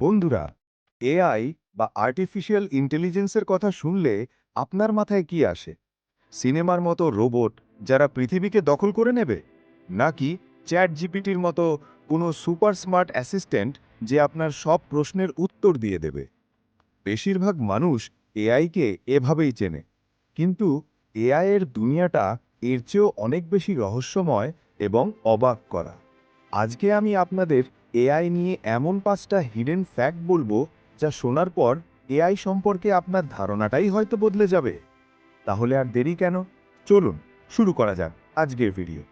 বন্ধুরা, এআই বা আর্টিফিশিয়াল ইন্টেলিজেন্সের কথা শুনলে আপনার মাথায় কি আসে? সিনেমার মতো রোবট যারা পৃথিবীকে দখল করে নেবে? নাকি চ্যাট জিপিটির মতো কোনো সুপার স্মার্ট অ্যাসিস্ট্যান্ট যে আপনার সব প্রশ্নের উত্তর দিয়ে দেবে? বেশিরভাগ মানুষ এআইকে এভাবেই চেনে। কিন্তু এআই এর দুনিয়াটা এর চেয়েও অনেক বেশি রহস্যময় এবং অবাক করা। আজকে আমি আপনাদের এআই নিয়ে এমন পাঁচটা হিডেন ফ্যাক্ট বলব যা শোনার পর এআই সম্পর্কে আপনার ধারণাটাই হয়তো বদলে যাবে। তাহলে আর দেরি কেন? চলুন, শুরু করা যাক আজকের ভিডিও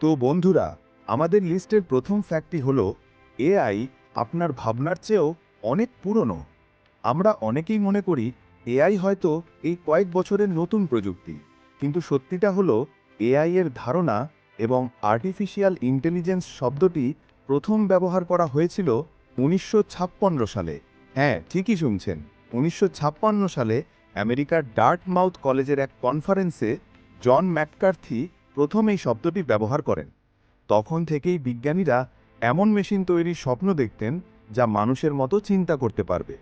তো বন্ধুরা, আমাদের লিস্টের প্রথম ফ্যাক্টটি হলো, এআই আপনার ভাবনার চেয়েও অনেক পুরনো। আমরা অনেকেই মনে করি, এআই হয়তো এই কয়েক বছরের নতুন প্রযুক্তি। কিন্তু সত্যিটা হলো, এআই এর ধারণা এবং আর্টিফিশিয়াল ইন্টেলিজেন্স শব্দটি প্রথম ব্যবহার করা হয়েছিল উনিশশো ছাপ্পান্ন সালে। হ্যাঁ ঠিকই শুনছেন। উনিশশো ছাপ্পান্ন সালে আমেরিকার ডার্ট মাউথ কলেজের এক কনফারেন্সে জন ম্যাককার্থি প্রথম এই শব্দটি ব্যবহার করেন। তখন থেকেই বিজ্ঞানীরা এমন মেশিন তৈরির স্বপ্ন দেখতেন যা মানুষের মতো চিন্তা করতে পারবে।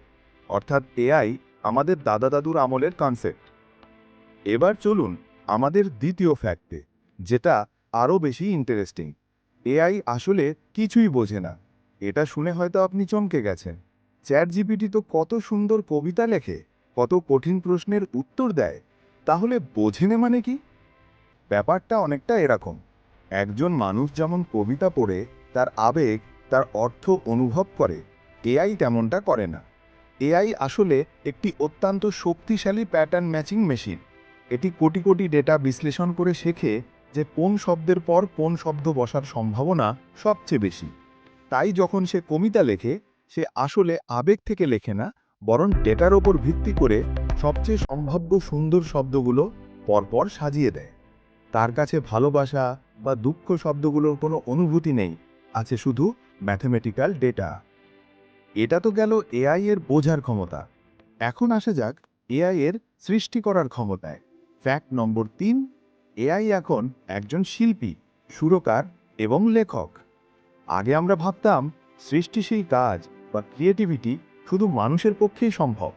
অর্থাৎ এআই আমাদের দাদা দাদুর আমলের কনসেপ্ট এবার চলুন আমাদের দ্বিতীয় ফ্যাক্টে যেটা আরও বেশি ইন্টারেস্টিং এআই আসলে কিছুই বোঝে না। এটা শুনে হয়তো আপনি চমকে গেছেন। চ্যাট জিপিটি তো কত সুন্দর কবিতা লেখে, কত কঠিন প্রশ্নের উত্তর দেয়, তাহলে বোঝেনে মানে কি? ব্যাপারটা অনেকটা এরকম। একজন মানুষ যেমন কবিতা পড়ে, তার আবেগ, তার অর্থ অনুভব করে, এআই তেমনটা করে না। এআই আসলে একটি অত্যন্ত শক্তিশালী প্যাটার্ন ম্যাচিং মেশিন এটি কোটি কোটি ডেটা বিশ্লেষণ করে শেখে যে কোন শব্দের পর কোন শব্দ বসার সম্ভাবনা সবচেয়ে বেশি। তাই যখন সে কবিতা লেখে, সে আসলে আবেগ থেকে লেখে না, বরং ডেটার ওপর ভিত্তি করে সবচেয়ে সম্ভাব্য সুন্দর শব্দগুলো পরপর সাজিয়ে দেয়। তার কাছে ভালোবাসা বা দুঃখ শব্দগুলোর কোনো অনুভূতি নেই, আছে শুধু ম্যাথমেটিক্যাল ডেটা এটা তো গেল এআই এর বোঝার ক্ষমতা। এখন আসা যাক এআই এর সৃষ্টি করার ক্ষমতায়। ফ্যাক্ট নম্বর তিন এআই এখন একজন শিল্পী, সুরকার এবং লেখক। আগে আমরা ভাবতাম সৃষ্টিশীল কাজ বা ক্রিয়েটিভিটি শুধু মানুষের পক্ষেই সম্ভব।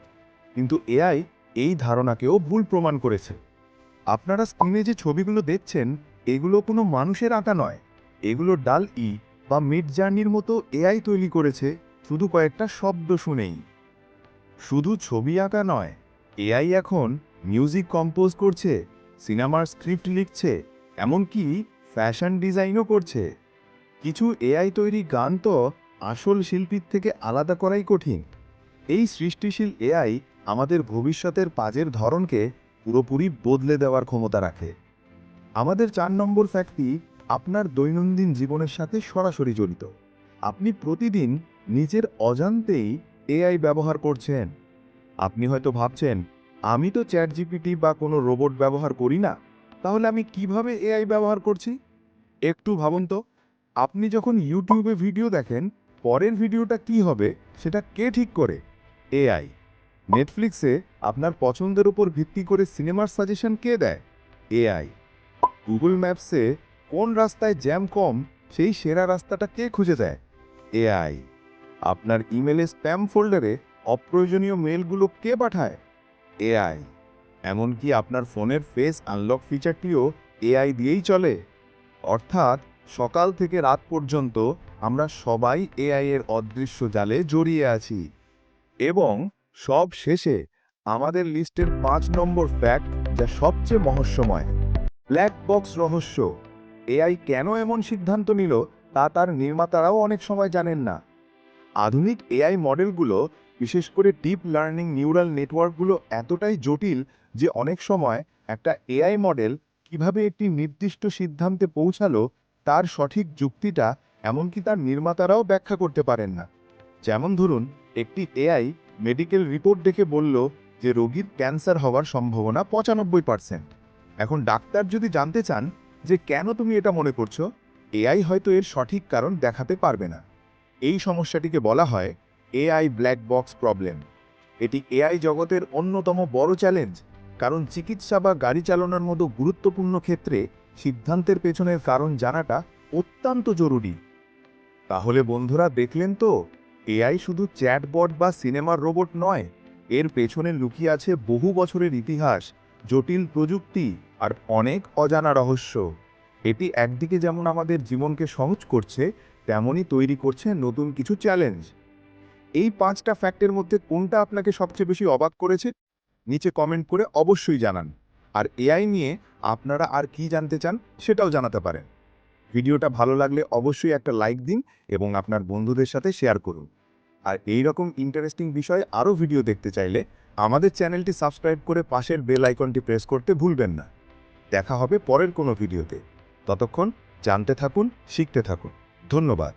কিন্তু এআই এই ধারণাকেও ভুল প্রমাণ করেছে। আপনারা স্ক্রিনে যে ছবিগুলো দেখছেন, এগুলো কোনো মানুষের আঁকা নয়। এগুলো ডাল ই বা মিড জার্নির মতো এআই তৈরি করেছে শুধু কয়েকটা শব্দ শুনেই। শুধু ছবি আঁকা নয়, এআই এখন মিউজিক কম্পোজ করছে সিনেমার স্ক্রিপ্ট লিখছে, এমনকি ফ্যাশন ডিজাইনও করছে। কিছু এআই তৈরি গান তো আসল শিল্পীর থেকে আলাদা করাই কঠিন। এই সৃষ্টিশীল এআই আমাদের ভবিষ্যতের পাজের ধরনকে পুরোপুরি বদলে দেওয়ার ক্ষমতা রাখে। আমাদের চার নম্বর ফ্যাক্টটি আপনার দৈনন্দিন জীবনের সাথে সরাসরি জড়িত। আপনি প্রতিদিন নিজের অজান্তেই এআই ব্যবহার করছেন। আপনি হয়তো ভাবছেন আমি তো চ্যাট জিপিটি বা কোনো রোবট ব্যবহার করি না, তাহলে আমি কীভাবে এআই ব্যবহার করছি? একটু ভাবুন তো, আপনি যখন ইউটিউবে ভিডিও দেখেন, পরের ভিডিওটা কি হবে সেটা কে ঠিক করে? এআই। নেটফ্লিক্সে আপনার পছন্দের উপর ভিত্তি করে সিনেমার সাজেশন কে দেয়? এআই। গুগল ম্যাপসে কোন রাস্তায় জ্যাম কম, সেই সেরা রাস্তাটা কে খুঁজে দেয়? এআই। আপনার ইমেলে স্প্যাম ফোল্ডারে অপ্রয়োজনীয় মেলগুলো কে পাঠায়? এআই। এমনকি আপনার ফোনের ফেস আনলক ফিচারটিও এআই দিয়েই চলে। অর্থাৎ সকাল থেকে রাত পর্যন্ত আমরা সবাই এআই এর অদৃশ্য জালে জড়িয়ে আছি। এবং সব শেষে আমাদের লিস্টের পাঁচ নম্বর ফ্যাক্ট যা সবচেয়ে মহস্যময়, ব্ল্যাক বক্স রহস্য। এআই কেন এমন সিদ্ধান্ত নিল তা তার নির্মাতারাও অনেক সময় জানেন না। আধুনিক এআই মডেলগুলো বিশেষ করে ডিপ লার্নিং নিউরাল নেটওয়ার্কগুলো এতটাই জটিল যে অনেক সময় একটা এআই মডেল কীভাবে একটি নির্দিষ্ট সিদ্ধান্তে পৌঁছালো, তার সঠিক যুক্তিটা এমনকি তার নির্মাতারাও ব্যাখ্যা করতে পারেন না। যেমন ধরুন, একটি এআই মেডিকেল রিপোর্ট দেখে বলল যে রোগীর ক্যান্সার হওয়ার সম্ভাবনা পঁচানব্বই পার্সেন্ট এখন ডাক্তার যদি জানতে চান যে কেন তুমি এটা মনে করছ এআই হয়তো এর সঠিক কারণ দেখাতে পারবে না। এই সমস্যাটিকে বলা হয় এআই ব্ল্যাক বক্স প্রবলেম। এটি এআই জগতের অন্যতম বড় চ্যালেঞ্জ, কারণ চিকিৎসা বা গাড়ি চালানোর মতো গুরুত্বপূর্ণ ক্ষেত্রে সিদ্ধান্তের পেছনের কারণ জানাটা অত্যন্ত জরুরি। তাহলে বন্ধুরা দেখলেন তো, এআই শুধু চ্যাটবট বা সিনেমার রোবট নয়, এর পেছনে লুকিয়ে আছে বহু বছরের ইতিহাস, জটিল প্রযুক্তি আর অনেক অজানা রহস্য। এটি একদিকে যেমন আমাদের জীবনকে সহজ করছে, তেমনই তৈরি করছে নতুন কিছু চ্যালেঞ্জ। এই পাঁচটা ফ্যাক্টের মধ্যে কোনটা আপনাকে সবচেয়ে বেশি অবাক করেছে? নিচে কমেন্ট করে অবশ্যই জানান। আর এআই নিয়ে আপনারা আর কি জানতে চান সেটাও জানাতে পারেন। ভিডিওটা ভালো লাগলে অবশ্যই একটা লাইক দিন এবং আপনার বন্ধুদের সাথে শেয়ার করুন। আর এই রকম ইন্টারেস্টিং বিষয়ে আরও ভিডিও দেখতে চাইলে আমাদের চ্যানেলটি সাবস্ক্রাইব করে পাশের বেল আইকনটি প্রেস করতে ভুলবেন না। দেখা হবে পরের কোনো ভিডিওতে। ততক্ষণ জানতে থাকুন, শিখতে থাকুন। ধন্যবাদ।